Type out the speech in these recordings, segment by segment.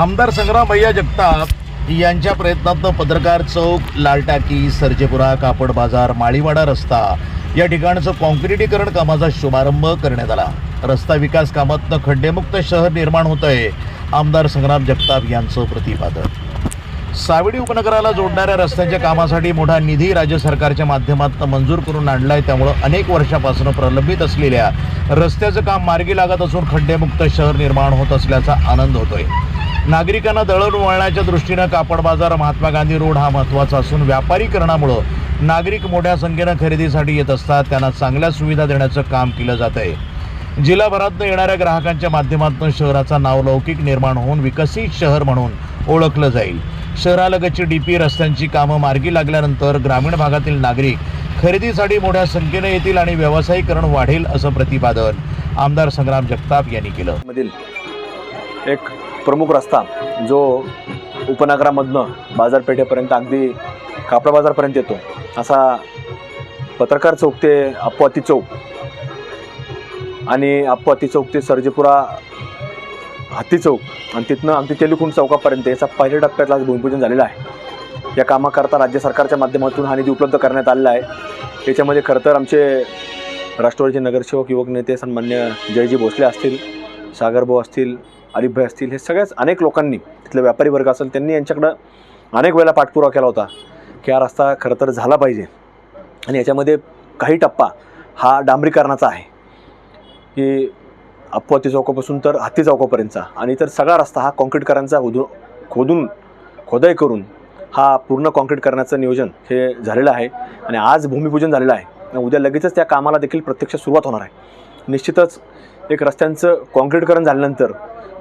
आमदार संग्राम भैया जगताप यांच्या प्रयत्नातनं पत्रकार चौक लालटाकी सर्जेपुरा कापड बाजार माळीवाडा रस्ता या ठिकाणचं कॉन्क्रिटीकरण कामाचा शुभारंभ करण्यात आला. रस्ता विकास कामातनं खड्डेमुक्त शहर निर्माण होत आहे आमदार संग्राम जगताप यांचं प्रतिपादन. सावडी उपनगराला जोडणाऱ्या रस्त्यांच्या कामासाठी मोठा निधी राज्य सरकारच्या माध्यमातून मंजूर करून आणलाय. त्यामुळं अनेक वर्षापासून प्रलंबित असलेल्या रस्त्याचं काम मार्गी लागत असून खड्डेमुक्त शहर निर्माण होत असल्याचा आनंद होतोय. नागरिकांना दळणवळणाच्या दृष्टीनं कापड बाजार महात्मा गांधी रोड हा महत्त्वाचा असून व्यापारीकरणामुळं नागरिक मोठ्या संख्येनं खरेदीसाठी येत असतात. त्यांना चांगल्या सुविधा देण्याचं काम केलं जात आहे जिल्हाभरातनं येणाऱ्या ग्राहकांच्या माध्यमातून शहराचा नावलौकिक निर्माण होऊन विकसित शहर म्हणून ओळखलं जाईल. शहरालगतची डी पी रस्त्यांची कामं मार्गी लागल्यानंतर ग्रामीण भागातील नागरिक खरेदीसाठी मोठ्या संख्येने येतील आणि व्यावसायिकरण वाढेल असं प्रतिपादन आमदार संग्राम जगताप यांनी केलं. मधील एक प्रमुख रस्ता जो उपनगरामधनं बाजारपेठेपर्यंत अगदी कापडा बाजारपर्यंत येतो असा पत्रकार चौक ते अप्पाती चौक आणि अप्पाती चौक ते सर्जेपुरा हत्ती चौक आणि तिथनं अगदी तेलुखुंड चौकापर्यंत याचा पहिल्या टप्प्यातला आज भूमिपूजन झालेलं आहे. या कामाकरता राज्य सरकारच्या माध्यमातून हा निधी उपलब्ध करण्यात आलेला आहे. याच्यामध्ये खरं तर आमचे राष्ट्रवादीचे नगरसेवक युवक नेते सन्मान्य जयजी भोसले असतील सागरभाऊ असतील अलिफभाई असतील हे सगळ्याच अनेक लोकांनी तिथले व्यापारी वर्ग असेल त्यांनी यांच्याकडं अनेक वेळेला पाठपुरावा केला होता की हा रस्ता खरं तर झाला पाहिजे. आणि याच्यामध्ये काही टप्पा हा डांबरीकरणाचा आहे. की अपवाती चौकापासून तर हत्ती चौकापर्यंतचा. आणि तर सगळा रस्ता हा कॉन्क्रीटकरांचा खोदून खोदून खोदाई करून हा पूर्ण कॉन्क्रीट करण्याचं नियोजन हे झालेलं आहे. आणि आज भूमिपूजन झालेलं आहे. उद्या लगेचच त्या कामाला देखील प्रत्यक्ष सुरुवात होणार आहे. निश्चितच एक रस्त्यांचं कॉन्क्रीटकरण झाल्यानंतर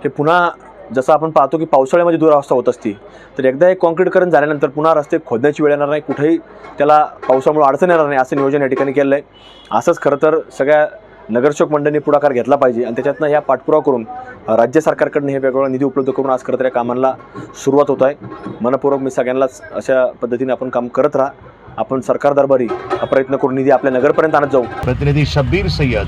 हे पुन्हा जसं आपण पाहतो की पावसाळ्यामध्ये दुरावस्था होत असती तर एकदा हे कॉन्क्रीटकरण झाल्यानंतर पुन्हा रस्ते खोदण्याची वेळ येणार नाही कुठेही त्याला पावसामुळे अडचण येणार नाही असं नियोजन या ठिकाणी केलं आहे. असंच खरं तर सगळ्या नगरसेवक मंडळींनी पुढाकार घेतला पाहिजे आणि त्याच्यातनं ह्या पाठपुरावा करून राज्य सरकारकडनं हे वेगवेगळा निधी उपलब्ध करून आज खरं तर या कामांना सुरुवात होत आहे. मनपूर्वक मी सगळ्यांनाच अशा पद्धतीने आपण काम करत राहा. आपण सरकार दरबारी हा प्रयत्न करून निधी आपल्या नगरपर्यंत आणत जाऊ. प्रतिनिधी Shabbir Sayyad